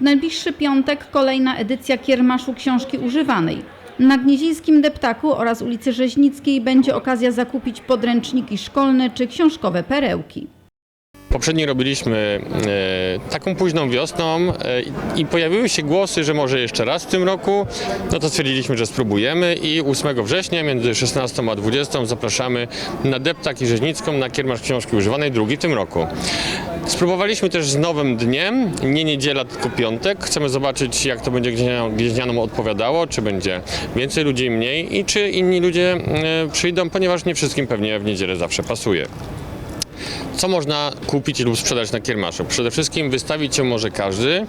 W najbliższy piątek kolejna edycja Kiermaszu Książki Używanej. Na Gnieźnieńskim Deptaku oraz ulicy Rzeźnickiej będzie okazja zakupić podręczniki szkolne czy książkowe perełki. Poprzednio robiliśmy e, taką późną wiosną e, i- pojawiły się głosy, że może jeszcze raz w tym roku. No to stwierdziliśmy, że spróbujemy i 8 września między 16 a 20 zapraszamy na Deptak i Rzeźnicką na Kiermasz Książki Używanej drugi w tym roku. Spróbowaliśmy też z nowym dniem, nie niedziela, tylko piątek. Chcemy zobaczyć, jak to będzie gnieźnianom odpowiadało, czy będzie więcej ludzi, mniej i czy inni ludzie e, przyjdą, ponieważ nie wszystkim pewnie w niedzielę zawsze pasuje. Co można kupić lub sprzedać na kiermaszu? Przede wszystkim wystawić się może każdy.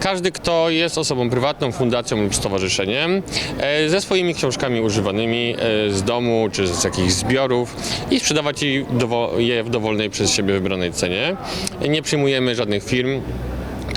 Każdy, kto jest osobą prywatną, fundacją lub stowarzyszeniem, e, ze swoimi książkami używanymi e, z domu czy z jakichś zbiorów i sprzedawać je w dowolnej przez siebie wybranej cenie. Nie przyjmujemy żadnych firm.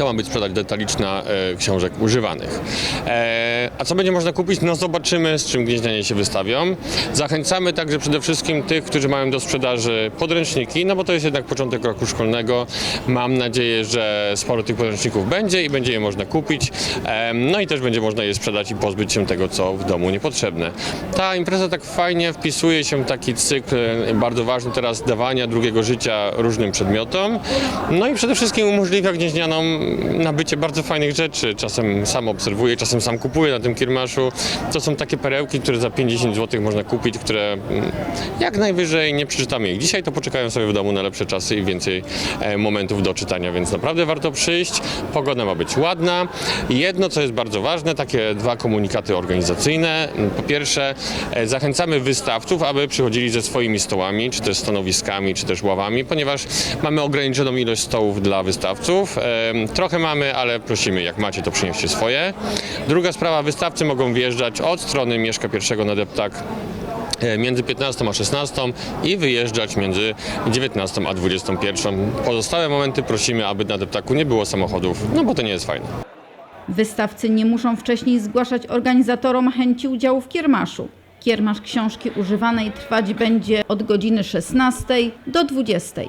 To ma być sprzedaż detaliczna e, książek używanych. E, a co będzie można kupić? No zobaczymy, z czym gnieźnianie się wystawią. Zachęcamy także przede wszystkim tych, którzy mają do sprzedaży podręczniki, no bo to jest jednak początek roku szkolnego. Mam nadzieję, że sporo tych podręczników będzie i będzie je można kupić. E, no i też będzie można je sprzedać i pozbyć się tego, co w domu niepotrzebne. Ta impreza tak fajnie wpisuje się w taki cykl bardzo ważny teraz dawania drugiego życia różnym przedmiotom. No i przede wszystkim umożliwia gnieźnianom nabycie bardzo fajnych rzeczy. Czasem sam obserwuję, czasem sam kupuję na tym kiermaszu. To są takie perełki, które za 50 zł można kupić, które mm, jak najwyżej nie przeczytamy ich dzisiaj, to poczekają sobie w domu na lepsze czasy i więcej e, momentów do czytania, więc naprawdę warto przyjść. Pogoda ma być ładna. Jedno, co jest bardzo ważne, takie dwa komunikaty organizacyjne. Po pierwsze, e, zachęcamy wystawców, aby przychodzili ze swoimi stołami, czy też stanowiskami, czy też ławami, ponieważ mamy ograniczoną ilość stołów dla wystawców. Trochę mamy, ale prosimy, jak macie, to przynieście swoje. Druga sprawa, wystawcy mogą wjeżdżać od strony Mieszka Pierwszego na Deptak e, między 15 a 16 i wyjeżdżać między 19 a 21. Pozostałe momenty prosimy, aby na deptaku nie było samochodów, no bo to nie jest fajne. Wystawcy nie muszą wcześniej zgłaszać organizatorom chęci udziału w Kiermaszu. Kiermasz Książki Używanej trwać będzie od godziny 16 do 20.